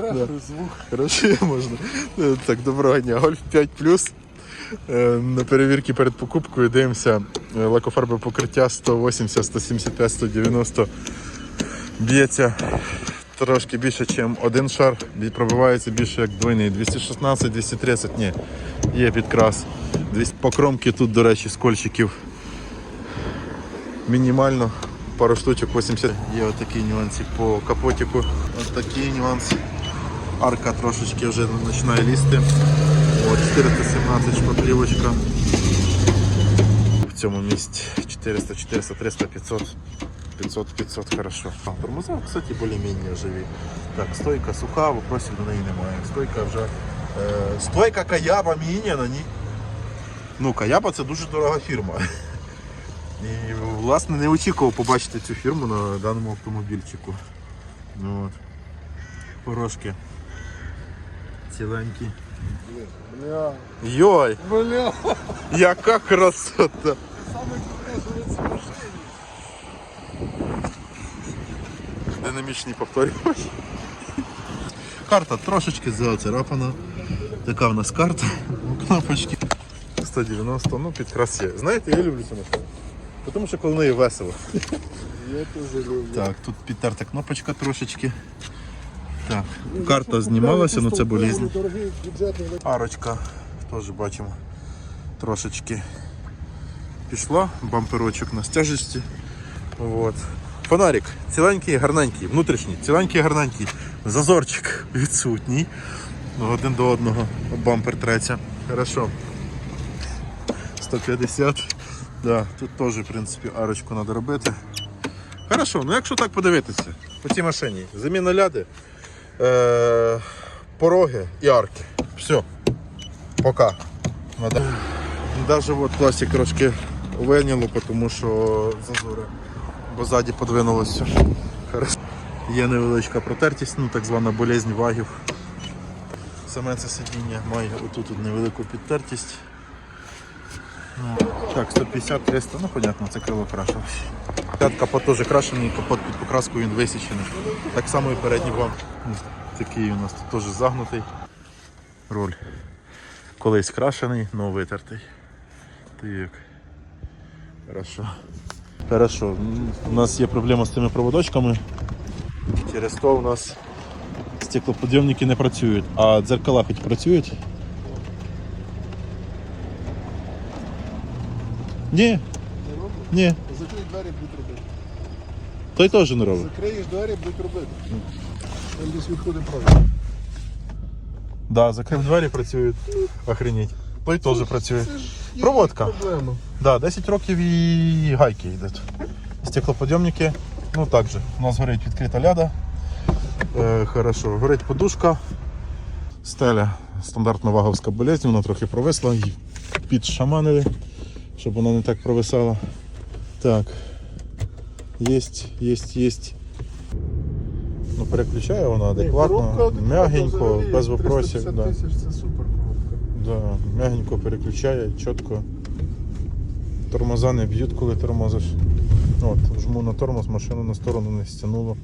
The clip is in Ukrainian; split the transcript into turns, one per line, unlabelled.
береш
Да.
звук.
Коротше, можна. Е, Так, доброго дня. Гольф 5 Е, На перевірці перед покупкою дивимося е, лакофарбове покриття 180, 175, 190. Б'ється трошки більше, ніж один шар. Пробивається більше як двойний. 216, 230, ні. Є підкрас. 200 Покромки тут, до речі, з кольчиків мінімально. Пару штучок 80. Є отакі нюанси по капотику. Ось такі нюанси. Арка трошечки вже починає лізти. О, 417 шпаклівочка. В цьому місці 400, 400, 300, 500. 500, 500, хорошо. Тормоза, кстати, более-менее живі. Так, стойка суха, вопросів до неї немає. Стойка вже. Е, стойка Каяба міні на ній. Ну, Каяба це дуже дорога фірма. І власне не очікував побачити цю фірму на даному автомобільчику. Ну, от. Порошки. Ціленькі.
Бля,
Йой,
бля.
яка красота!
Саме що машині.
Динамічний повторювач. Карта трошечки зацарапана. Така в нас карта. Кнопочки. 190, ну підкрас є. Знаєте, я люблю цю машину. Тому що коли неї весело.
Я теж люблю.
Так, тут підтерта кнопочка трошечки. Так, карта знімалася, ну це болізнь. Арочка, теж бачимо, трошечки пішла, бамперочок на стяжечці. От. Фонарик ціленький, гарненький, внутрішній, ціленький, гарненький. Зазорчик відсутній. Ну, Один до одного. Бампер третя. Хорошо. 150. Да, тут теж, в принципі, арочку треба робити. Хорошо, ну якщо так подивитися, по цій машині, заміна ляди, е- пороги і арки. Все. Пока. Надо. Даже от пластик трошки виняло, тому що зазори. Бо ззаді подвинулося. Є невеличка протертість, ну так звана болезнь вагів. Саме це сидіння має отут от невелику підтертість. Ну, так, 150-300, ну понятно, це крило крашилось. Капот теж крашений, капот під покраску він висічений. Так само і передній вам. Такий у нас тут теж загнутий. Руль. Колись крашений, но витертий. Так. Хорошо. Хорошо. У нас є проблема з цими проводочками. Через то у нас стеклоподйомники не працюють, а дзеркала хоч працюють. Ні, ні,
Закрий двері, будуть робити.
той теж не робить.
Закриєш двері, будуть робити. Там десь відходить правильно.
Да, закрив двері працюють. Охренеть. Той теж працює.
Це ж є
Проводка.
Проблема.
Да, 10 років і гайки йдуть. Стеклоподйомники. Ну так же. У нас горить відкрита ляда. Е, хорошо, горить подушка. Стеля стандартна ваговська болезнь, вона трохи провисла, її підшаманили, щоб вона не так провисала. Так. Єсть, єсть, єсть. Ну, переключає вона адекватно, м'ягенько, без вопросів. Да.
це супер коробка.
Да, мягенько переключає, чітко. Тормоза не б'ють, коли тормозиш. От, жму на тормоз, машину на сторону не стягнуло.